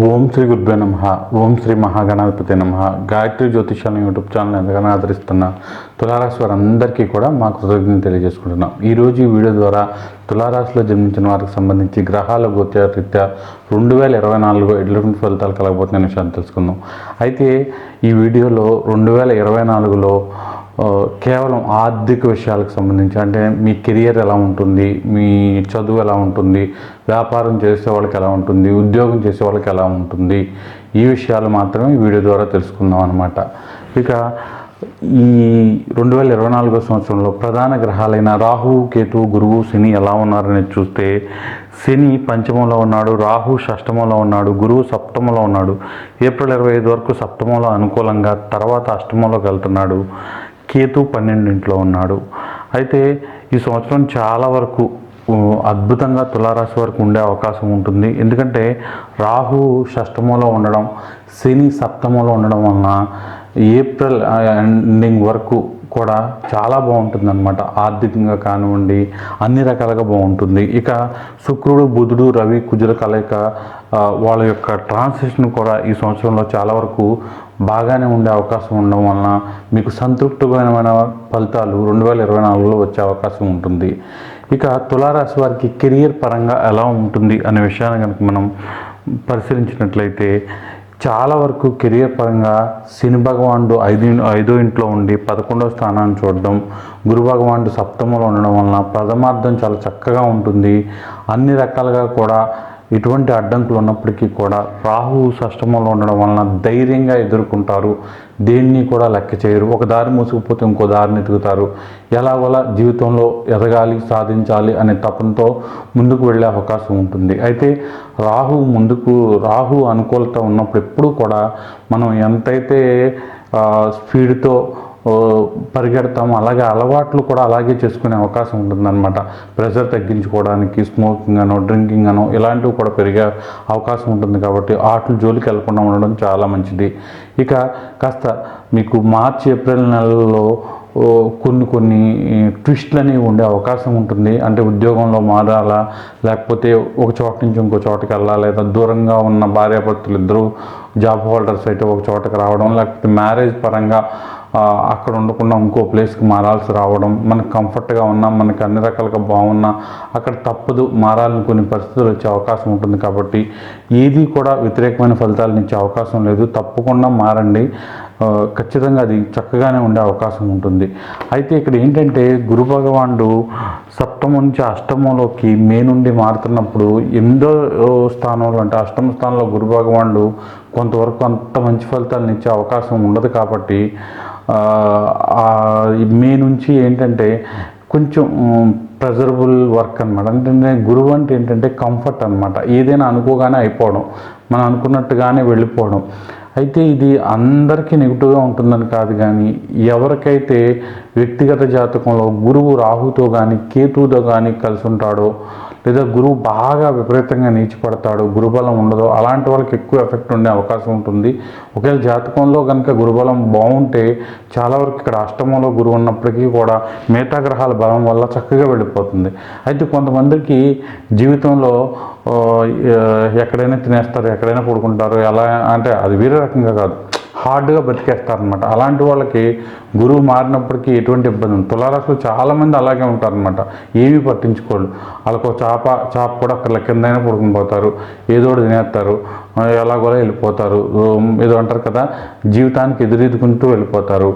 ఓం శ్రీ గురుభ్యో నమ. ఓం శ్రీ మహాగణాధిపతి నమ. గాయత్రి జ్యోతిషాలను యూట్యూబ్ ఛానల్ ఎంతగానో ఆదరిస్తున్న తులారాశి వారందరికీ కూడా మా కృతజ్ఞత తెలియజేసుకుంటున్నాం. ఈరోజు ఈ వీడియో ద్వారా తులారాశిలో జన్మించిన వారికి సంబంధించి గ్రహాల గోత్య రెండు వేల ఇరవై నాలుగు ఎటువంటి ఫలితాలు కలగబోతున్న విషయాన్ని తెలుసుకుందాం. అయితే ఈ వీడియోలో రెండు వేల ఇరవై నాలుగులో కేవలం ఆర్థిక విషయాలకు సంబంధించి అంటే మీ కెరియర్ ఎలా ఉంటుంది మీ చదువు ఎలా ఉంటుంది వ్యాపారం చేసే వాళ్ళకి ఎలా ఉంటుంది ఉద్యోగం చేసే వాళ్ళకి ఎలా ఉంటుంది ఈ విషయాలు మాత్రమే ఈ వీడియో ద్వారా తెలుసుకుందాం అనమాట ఇక ఈ రెండు వేల ఇరవై నాలుగో సంవత్సరంలో ప్రధాన గ్రహాలైన రాహు కేతు గురువు శని ఎలా ఉన్నారనేది చూస్తే శని పంచమంలో ఉన్నాడు రాహు షష్టమంలో ఉన్నాడు గురువు సప్తమంలో ఉన్నాడు ఏప్రిల్ ఇరవై ఐదు వరకు సప్తమంలో అనుకూలంగా తర్వాత అష్టమంలోకి వెళ్తున్నాడు కేతు పన్నెండింట్లో ఉన్నాడు. అయితే ఈ సంవత్సరం చాలా వరకు అద్భుతంగా తులారాశి వరకు ఉండే అవకాశం ఉంటుంది. ఎందుకంటే రాహు షష్టమంలో ఉండడం శని సప్తమంలో ఉండడం వలన ఏప్రిల్ ఎండింగ్ వరకు కూడా చాలా బాగుంటుంది అనమాట ఆర్థికంగా కానివ్వండి అన్ని రకాలుగా బాగుంటుంది. ఇక శుక్రుడు బుధుడు రవి కుజుల కలయిక వాళ్ళ యొక్క ట్రాన్సిషన్ కూడా ఈ సంవత్సరంలో చాలా వరకు బాగానే ఉండే అవకాశం ఉండడం వలన మీకు సంతృప్తికరమైన ఫలితాలు రెండు వేల ఇరవై నాలుగులో వచ్చే అవకాశం ఉంటుంది. ఇక తులారాశి వారికి కెరియర్ పరంగా ఎలా ఉంటుంది అనే విషయాన్ని కనుక మనం పరిశీలించినట్లయితే చాలా వరకు కెరియర్ పరంగా శని భగవానుడు ఐదు ఐదో ఇంట్లో ఉండి పదకొండవ స్థానాన్ని చూడడం గురు భగవానుడు సప్తమంలో ఉండడం వలన ప్రథమార్థం చాలా చక్కగా ఉంటుంది. అన్ని రకాలుగా కూడా ఎటువంటి అడ్డంకులు ఉన్నప్పటికీ కూడా రాహువు సష్టమంలో ఉండడం వలన ధైర్యంగా ఎదుర్కొంటారు. దేన్ని కూడా లెక్క చేయరు. ఒక దారి మూసుకుపోతే ఇంకో దారిని ఎదుగుతారు. ఎలాగోలా జీవితంలో ఎదగాలి సాధించాలి అనే తపంతో ముందుకు వెళ్ళే అవకాశం ఉంటుంది. అయితే రాహు ముందుకు రాహు అనుకూలత ఉన్నప్పుడు ఎప్పుడూ కూడా మనం ఎంతైతే స్పీడ్తో పరిగెడతాము. అలాగే అలవాట్లు కూడా అలాగే చేసుకునే అవకాశం ఉంటుందన్నమాట. ప్రెషర్ తగ్గించుకోవడానికి స్మోకింగ్ అనో డ్రింకింగ్ అనో ఇలాంటివి కూడా పెరిగే అవకాశం ఉంటుంది కాబట్టి ఆటలు జోలికి వెళ్ళకుండా ఉండడం చాలా మంచిది. ఇక కాస్త మీకు మార్చి ఏప్రిల్ నెలలో కొన్ని కొన్ని ట్విస్ట్లు అనేవి ఉండే అవకాశం ఉంటుంది. అంటే ఉద్యోగంలో మారాలా లేకపోతే ఒక చోట నుంచి ఇంకో చోటకి వెళ్ళాలా లేదా దూరంగా ఉన్న భార్యాభర్తలు ఇద్దరు జాబ్ హోల్డర్స్ అయితే ఒక చోటకి రావడం లేకపోతే మ్యారేజ్ పరంగా అక్కడ ఉండకుండా ఇంకో ప్లేస్కి మారాల్సి రావడం మనకు కంఫర్ట్గా ఉన్నా మనకి అన్ని రకాలుగా బాగున్నా అక్కడ తప్పదు మారాలని కొన్ని పరిస్థితులు వచ్చే అవకాశం ఉంటుంది కాబట్టి ఏది కూడా వ్యతిరేకమైన ఫలితాలను ఇచ్చే అవకాశం లేదు. తప్పకుండా మారండి. ఖచ్చితంగా అది చక్కగానే ఉండే అవకాశం ఉంటుంది. అయితే ఇక్కడ ఏంటంటే గురు భగవానుడు సప్తమం నుంచి అష్టమంలోకి మే నుండి మారుతున్నప్పుడు ఎనిమిదో స్థానంలో అంటే అష్టమ స్థానంలో గురు భగవానుడు కొంతవరకు అంత మంచి ఫలితాలను ఇచ్చే అవకాశం ఉండదు కాబట్టి మే నుంచి ఏంటంటే కొంచెం ప్రెజరబుల్ వర్క్ అనమాట అంటే గురువు అంటే ఏంటంటే కంఫర్ట్ అనమాట ఏదైనా అనుకోగానే అయిపోవడం మనం అనుకున్నట్టుగానే వెళ్ళిపోవడం. అయితే ఇది అందరికీ నెగిటివ్గా ఉంటుందని కాదు కానీ ఎవరికైతే వ్యక్తిగత జాతకంలో గురువు రాహుతో కానీ కేతువుతో కానీ కలిసి ఉంటాడో లేదా గురువు బాగా విపరీతంగా నీచిపడతాడు గురుబలం ఉండదు అలాంటి వాళ్ళకి ఎక్కువ ఎఫెక్ట్ ఉండే అవకాశం ఉంటుంది. ఒకవేళ జాతకంలో కనుక గురుబలం బాగుంటే చాలా వరకు ఇక్కడ అష్టమంలో గురువు ఉన్నప్పటికీ కూడా మిగతా గ్రహాల బలం వల్ల చక్కగా వెళ్ళిపోతుంది. అయితే కొంతమందికి జీవితంలో ఎక్కడైనా తినేస్తారు ఎక్కడైనా పడుకుంటారు ఎలా అంటే అది వేరే రకంగా కాదు. హార్డ్గా బతికేస్తారనమాట అలాంటి వాళ్ళకి గురువు మారినప్పటికీ ఎటువంటి ఇబ్బంది ఉంది తులారాసులు చాలామంది అలాగే ఉంటారనమాట ఏమీ పట్టించుకోరు. వాళ్ళకు చాప చాప కూడా అక్కడ కిందైనా పడుకుని పోతారు. ఏదో ఒకటి తినేస్తారు. ఎలాగోలా వెళ్ళిపోతారు. ఏదో అంటారు కదా జీవితానికి ఎదురెదుకుంటూ వెళ్ళిపోతారు.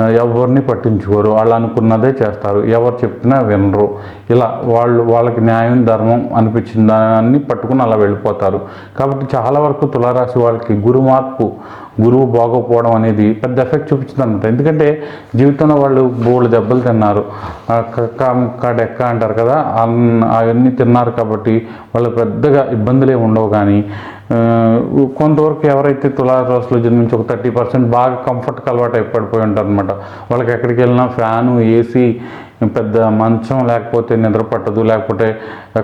ఎవరిని పట్టించుకోరు. వాళ్ళు అనుకున్నదే చేస్తారు. ఎవరు చెప్పినా వినరు. ఇలా వాళ్ళు వాళ్ళకి న్యాయం ధర్మం అనిపించిన దాన్ని పట్టుకుని అలా వెళ్ళిపోతారు. కాబట్టి చాలా వరకు తులారాశి వాళ్ళకి గురు మార్పు గురువు బాగోపోవడం అనేది పెద్ద ఎఫెక్ట్ చూపించింది అనమాట ఎందుకంటే జీవితంలో వాళ్ళు బోళ్ళు దెబ్బలు తిన్నారు. ఆ కక్క ముక్క డెక్క అంటారు కదా అవన్నీ తిన్నారు కాబట్టి వాళ్ళు పెద్దగా ఇబ్బందులు ఏమి ఉండవు కానీ కొంతవరకు ఎవరైతే తులారాశిలో జన్మించి ఒక థర్టీ పర్సెంట్ బాగా కంఫర్ట్కి అలవాటు అయిపడిపోయి ఉంటారు అనమాట వాళ్ళకి ఎక్కడికి వెళ్ళినా ఫ్యాను ఏసీ పెద్ద మంచం లేకపోతే నిద్ర పట్టదు లేకపోతే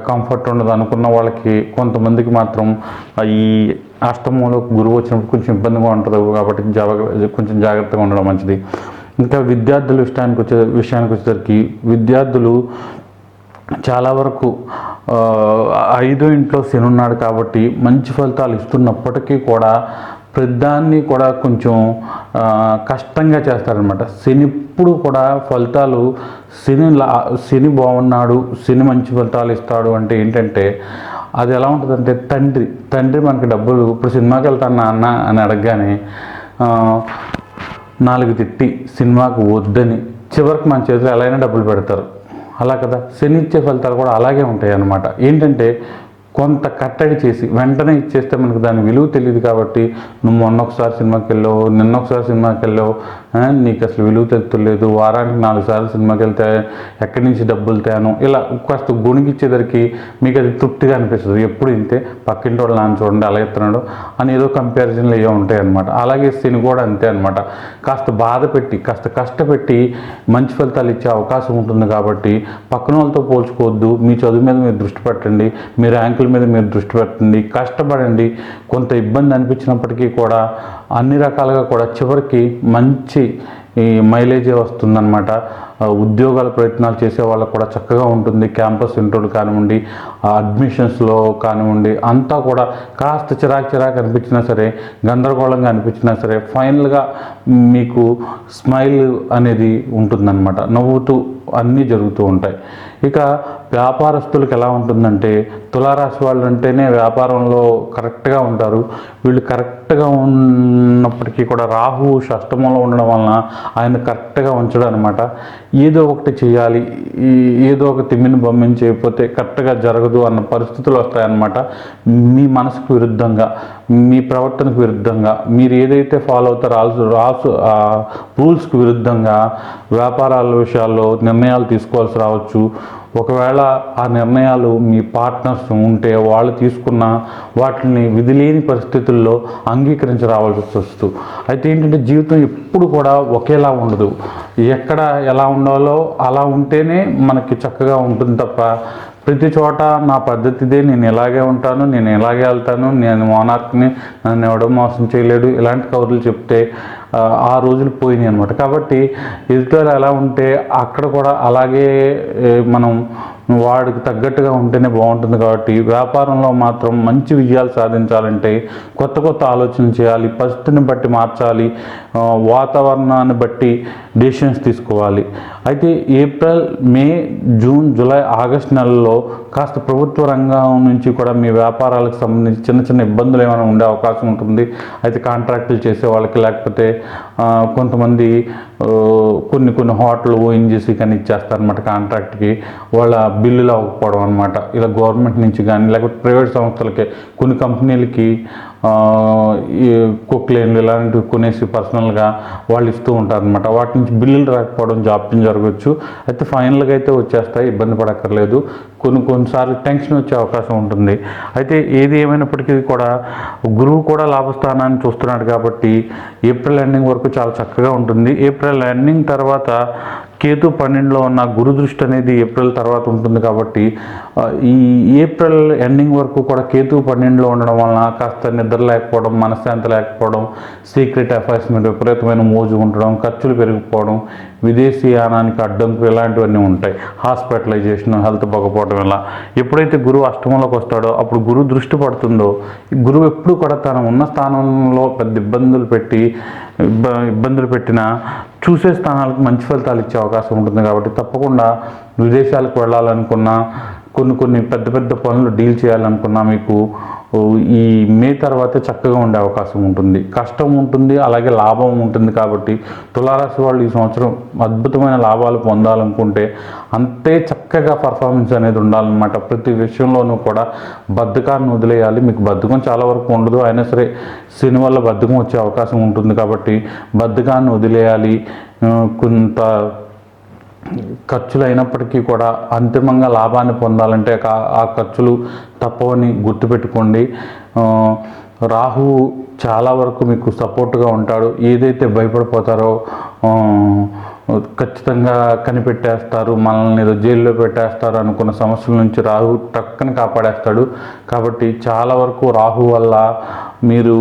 కంఫర్ట్ ఉండదు అనుకున్న వాళ్ళకి కొంతమందికి మాత్రం ఈ అష్టమంలో గురువు వచ్చినప్పుడు కొంచెం ఇబ్బందిగా ఉంటుంది. కాబట్టి జాగ్రత్త కొంచెం జాగ్రత్తగా ఉండడం మంచిది. ఇంకా విద్యార్థుల విషయానికి వచ్చే విషయానికి వచ్చేసరికి విద్యార్థులు చాలా వరకు ఐదో ఇంట్లో శనున్నాడు కాబట్టి మంచి ఫలితాలు ఇస్తున్నప్పటికీ కూడా ప్రతిదాన్ని కూడా కొంచెం కష్టంగా చేస్తారనమాట శని ఇప్పుడు కూడా ఫలితాలు శని లా శని బాగున్నాడు శని మంచి ఫలితాలు ఇస్తాడు అంటే ఏంటంటే అది ఎలా ఉంటుందంటే తండ్రి తండ్రి మనకి డబ్బులు ఇప్పుడు సినిమాకి వెళ్తాను నాన్న అని అడగగానే నాలుగు తిట్టి సినిమాకు వద్దని చివరికి మన చేతిలో ఎలా అయినా డబ్బులు పెడతారు. అలా కదా? శని ఇచ్చే ఫలితాలు కూడా అలాగే ఉంటాయి అన్నమాట ఏంటంటే కొంత కట్టడి చేసి వెంటనే ఇచ్చేస్తే మనకు దాని విలువ తెలియదు కాబట్టి నువ్వు మొన్న ఒకసారి సినిమాకి వెళ్ళావు నిన్న ఒకసారి సినిమాకి వెళ్ళావు నీకు అసలు విలువ తెలుస్తలేదు వారానికి నాలుగు సార్లు సినిమాకి వెళ్తే ఎక్కడి నుంచి డబ్బులు తేను? ఇలా కాస్త గుణిగిచ్చేదరికి మీకు అది తృప్తిగా అనిపిస్తుంది. ఎప్పుడు ఇంతే? పక్కింటి వాళ్ళు నాన్న చూడండి అలా ఎత్తున్నాడు అని ఏదో కంపారిజన్లు ఏవో ఉంటాయి అనమాట అలాగే శని కూడా అంతే అనమాట కాస్త బాధ పెట్టి కాస్త కష్టపెట్టి మంచి ఫలితాలు ఇచ్చే అవకాశం ఉంటుంది కాబట్టి పక్కన వాళ్ళతో పోల్చుకోవద్దు. మీ చదువు మీద మీరు దృష్టి పెట్టండి. మీ ర్యాంకుల మీద మీరు దృష్టి పెట్టండి. కష్టపడండి. కొంత ఇబ్బంది అనిపించినప్పటికీ కూడా అన్ని రకాలుగా కూడా చివరికి మంచి ఈ మైలేజే వస్తుందన్నమాట. ఉద్యోగాల ప్రయత్నాలు చేసే వాళ్ళకు కూడా చక్కగా ఉంటుంది. క్యాంపస్ ఇంటర్వ్యూలు కానివ్వండి ఆ అడ్మిషన్స్లో కానివ్వండి అంతా కూడా కాస్త చిరాకు చిరాకు అనిపించినా సరే గందరగోళంగా అనిపించినా సరే ఫైనల్గా మీకు స్మైల్ అనేది ఉంటుందన్నమాట. నవ్వుతూ అన్నీ జరుగుతూ ఉంటాయి. ఇక వ్యాపారస్తులకు ఎలా ఉంటుందంటే తులారాశి వాళ్ళు అంటేనే వ్యాపారంలో కరెక్ట్గా ఉంటారు. వీళ్ళు కరెక్ట్ కరెక్ట్గా ఉన్నప్పటికీ కూడా రాహు షష్టమంలో ఉండడం వలన ఆయన కరెక్ట్గా ఉంచడం అనమాట ఏదో ఒకటి చేయాలి ఈ ఏదో ఒక తిమ్మిని బొమ్మని చేయకపోతే కరెక్ట్గా జరగదు అన్న పరిస్థితులు వస్తాయన్నమాట. మీ మనసుకు విరుద్ధంగా మీ ప్రవర్తనకు విరుద్ధంగా మీరు ఏదైతే ఫాలో అవుతారో రాసు రాసు రూల్స్కు విరుద్ధంగా వ్యాపారాల విషయాల్లో నిర్ణయాలు తీసుకోవాల్సి రావచ్చు. ఒకవేళ ఆ నిర్ణయాలు మీ పార్ట్నర్స్ ఉంటే వాళ్ళు తీసుకున్న వాటిని విధిలేని పరిస్థితుల్లో అంగీకరించి రావాల్సి వస్తూ అయితే ఏంటంటే జీవితం ఎప్పుడు కూడా ఒకేలా ఉండదు. ఎక్కడ ఎలా ఉండాలో అలా ఉంటేనే మనకి చక్కగా ఉంటుంది తప్ప ప్రతి చోట నా పద్ధతిదే నేను ఇలాగే ఉంటాను నేను ఇలాగే వెళ్తాను నేను మోనార్క్ని నన్ను ఎవడో మోసం చేయలేడు. ఇలాంటి కబుర్లు చెప్తే ఆ, రోజులు పోయినాయి అనమాట కాబట్టి ఎదుటివారు ఎలా ఉంటే అక్కడ కూడా అలాగే మనం వాడికి తగ్గట్టుగా ఉంటేనే బాగుంటుంది కాబట్టి వ్యాపారంలో మాత్రం మంచి విజయాలు సాధించాలంటే కొత్త కొత్త ఆలోచన చేయాలి పరిస్థితిని బట్టి మార్చాలి వాతావరణాన్ని బట్టి డెసిషన్స్ తీసుకోవాలి. అయితే April May June July August నెలలో కాస్త ప్రభుత్వ రంగం నుంచి కూడా మీ వ్యాపారాలకు సంబంధించి చిన్న చిన్న ఇబ్బందులు ఏమైనా ఉండే అవకాశం ఉంటుంది. అయితే కాంట్రాక్టులు చేసే వాళ్ళకి లేకపోతే కొంతమంది కొన్ని కొన్ని హోటల్ ఓఎన్జీసీ కానీ ఇచ్చేస్తారనమాట కాంట్రాక్ట్కి. వాళ్ళ బిల్లులు అవ్వకపోవడం అనమాట ఇలా గవర్నమెంట్ నుంచి కానీ లేకపోతే ప్రైవేట్ సంస్థలకి కొన్ని కంపెనీలకి కుక్లేన్లు ఇలాంటివి కొనేసి పర్సనల్గా వాళ్ళు ఇస్తూ ఉంటారనమాట వాటి నుంచి బిల్లులు రాకపోవడం జాప్యం జరగవచ్చు అయితే ఫైనల్గా అయితే వచ్చేస్తాయి ఇబ్బంది పడక్కర్లేదు. కొన్ని కొన్నిసార్లు టెన్షన్ వచ్చే అవకాశం ఉంటుంది. అయితే ఏది ఏమైనప్పటికీ కూడా గురువు కూడా లాభస్థానాన్ని చూస్తున్నాడు కాబట్టి ఏప్రిల్ ఎండింగ్ వరకు చాలా చక్కగా ఉంటుంది. ఏప్రిల్ ఎండింగ్ తర్వాత కేతు పన్నెండులో ఉన్న గురు దృష్టి అనేది ఏప్రిల్ తర్వాత ఉంటుంది కాబట్టి ఈ ఏప్రిల్ ఎండింగ్ వరకు కూడా కేతు పన్నెండులో ఉండడం వలన కాస్త నిద్ర లేకపోవడం మనశ్శాంతి లేకపోవడం సీక్రెట్ అఫైర్స్ మీద విపరీతమైన మోజు ఉండడం ఖర్చులు పెరిగిపోవడం విదేశీయానానికి అడ్డంకులు ఇలాంటివన్నీ ఉంటాయి. హాస్పిటలైజేషన్ హెల్త్ బాగపోవడం ఇలా ఎప్పుడైతే గురువు అష్టమంలోకి వస్తాడో అప్పుడు గురువు దృష్టి పడుతుందో గురువు ఎప్పుడు కూడా తను ఉన్న స్థానంలో పెద్ద ఇబ్బందులు పెట్టి ఇబ్బ ఇబ్బందులు పెట్టినా చూసే స్థానాలకు మంచి ఫలితాలు ఇచ్చే అవకాశం ఉంటుంది కాబట్టి తప్పకుండా విదేశాలకు వెళ్ళాలనుకున్నా కొన్ని కొన్ని పెద్ద పెద్ద పనులు డీల్ చేయాలనుకున్నా మీకు ఈ మే తర్వాత చక్కగా ఉండే అవకాశం ఉంటుంది. కష్టం ఉంటుంది అలాగే లాభం ఉంటుంది కాబట్టి తులారాశి వాళ్ళు ఈ సంవత్సరం అద్భుతమైన లాభాలు పొందాలనుకుంటే అంతే చక్కగా పర్ఫార్మెన్స్ అనేది ఉండాలన్నమాట. ప్రతి విషయంలోనూ కూడా బద్ధకాన్ని వదిలేయాలి. మీకు బద్ధకం చాలా వరకు ఉండదు. అయినా సరే శని వల్ల బద్ధకం వచ్చే అవకాశం ఉంటుంది కాబట్టి బద్ధకాన్ని వదిలేయాలి. కొంత ఖర్చులు అయినప్పటికీ కూడా అంతిమంగా లాభాన్ని పొందాలంటే ఆ- ఖర్చులు తప్పవని గుర్తుపెట్టుకోండి. రాహువు చాలా వరకు మీకు సపోర్ట్గా ఉంటాడు. ఏదైతే భయపడిపోతారో ఖచ్చితంగా కనిపెట్టేస్తారు మనల్ని ఏదో జైల్లో పెట్టేస్తారు అనుకున్న సమస్యల నుంచి రాహు టక్కని కాపాడేస్తాడు. కాబట్టి చాలా వరకు రాహు వల్ల మీరు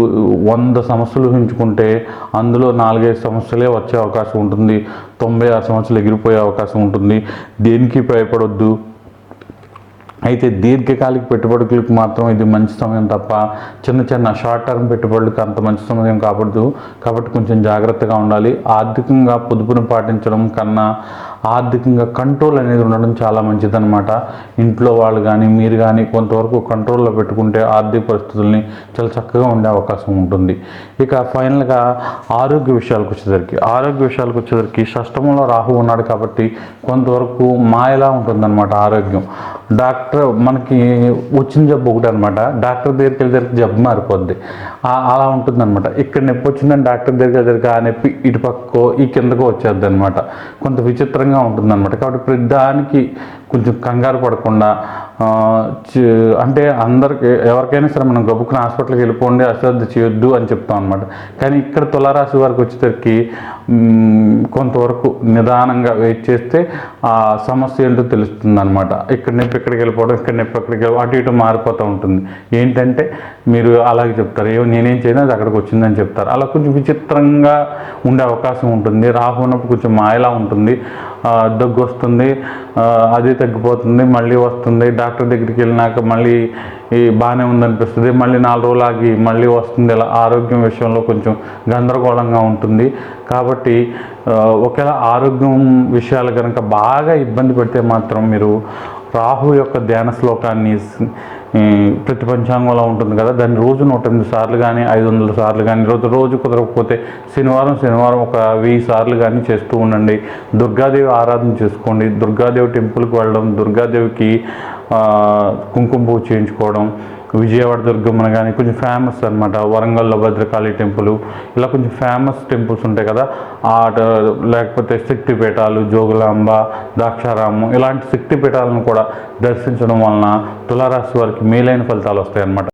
వంద సమస్యలు ఉంచుకుంటే అందులో నాలుగైదు సమస్యలే వచ్చే అవకాశం ఉంటుంది. తొంభై ఆరు సమస్యలు ఎగిరిపోయే అవకాశం ఉంటుంది. దేనికి భయపడొద్దు? అయితే దీర్ఘకాలిక పెట్టుబడులకు మాత్రం ఇది మంచి సమయం తప్ప చిన్న చిన్న షార్ట్ టర్మ్ పెట్టుబడులకు అంత మంచి సమయం కాబట్టి కాబట్టి కొంచెం జాగ్రత్తగా ఉండాలి. ఆర్థికంగా పొదుపును పాటించడం కన్నా ఆర్థికంగా కంట్రోల్ అనేది ఉండడం చాలా మంచిదన్నమాట. ఇంట్లో వాళ్ళు కానీ మీరు కానీ కొంతవరకు కంట్రోల్లో పెట్టుకుంటే ఆర్థిక పరిస్థితుల్ని చాలా చక్కగా ఉండే అవకాశం ఉంటుంది. ఇక ఫైనల్గా ఆరోగ్య విషయాలకు వచ్చేసరికి ఆరోగ్య విషయాలకు వచ్చేసరికి షష్టమంలో రాహు ఉన్నాడు కాబట్టి కొంతవరకు మాయలా ఉంటుందన్నమాట ఆరోగ్యం. డాక్టర్ మనకి వచ్చిన జబ్బు ఒకటి అనమాట డాక్టర్ దగ్గరికి వెళ్ళేసరికి జబ్బు మారిపోద్ది. అలా ఉంటుందన్నమాట. ఇక్కడ నొప్పి వచ్చిందని డాక్టర్ దగ్గరికి వెళ్ళేసరికి ఆ నొప్పి ఇటుపక్కో ఈ కిందకో వచ్చేద్ది అనమాట కొంత విచిత్రంగా ఉంటుందన్నమాట. కాబట్టి ప్రతి దానికి కొంచెం కంగారు పడకుండా అంటే అందరికి ఎవరికైనా సరే మనం గబుక్కున హాస్పిటల్కి వెళ్ళిపోండి అశ్రద్ధ చేయొద్దు అని చెప్తాం అనమాట కానీ ఇక్కడ తులారాశి వారికి వచ్చేసరికి కొంతవరకు నిదానంగా వెయిట్ చేస్తే ఆ సమస్య ఏంటో తెలుస్తుంది అనమాట ఇక్కడ నొప్పి ఇక్కడికి వెళ్ళిపోవడం ఇక్కడ నొప్పి అక్కడికి అటు ఇటు మారిపోతూ ఉంటుంది. ఏంటంటే మీరు అలాగే చెప్తారు. ఏమో నేనేం చేయను అది అక్కడికి వచ్చిందని చెప్తారు. అలా కొంచెం విచిత్రంగా ఉండే అవకాశం ఉంటుంది. రాహు ఉన్నప్పుడు కొంచెం మాయలా ఉంటుంది. దగ్గు వస్తుంది. అది తగ్గిపోతుంది మళ్ళీ వస్తుంది. డాక్టర్ దగ్గరికి వెళ్ళినాక మళ్ళీ ఈ బాగానే ఉందనిపిస్తుంది. మళ్ళీ నాలుగు రోజులు ఆగి మళ్ళీ వస్తుంది. ఇలా ఆరోగ్యం విషయంలో కొంచెం గందరగోళంగా ఉంటుంది. కాబట్టి ఒకవేళ ఆరోగ్యం విషయాలు కనుక బాగా ఇబ్బంది పెడితే మాత్రం మీరు రాహు యొక్క ధ్యాన శ్లోకాన్ని ప్రతి పంచాంగంలో ఉంటుంది కదా దాన్ని రోజు నూట ఎనిమిది సార్లు కానీ ఐదు వందల సార్లు కానీ రోజు రోజు కుదరకపోతే శనివారం శనివారం ఒక వెయ్యి సార్లు కానీ చేస్తూ ఉండండి. దుర్గాదేవి ఆరాధన చేసుకోండి. దుర్గాదేవి టెంపుల్కి వెళ్ళడం దుర్గాదేవికి కుంకుమ పువ్వు చేయించుకోవడం విజయవాడ దుర్గమ్మన కానీ కొంచెం ఫేమస్ అనమాట వరంగల్లో భద్రకాళి టెంపుల్. ఇలా కొంచెం ఫేమస్ టెంపుల్స్ ఉంటాయి కదా. ఆట లేకపోతే శక్తిపీఠాలు జోగులాంబ ద్రాక్షారామం ఇలాంటి శక్తిపీఠాలను కూడా దర్శించడం వలన తులారాశి వారికి మేలైన ఫలితాలు వస్తాయన్నమాట.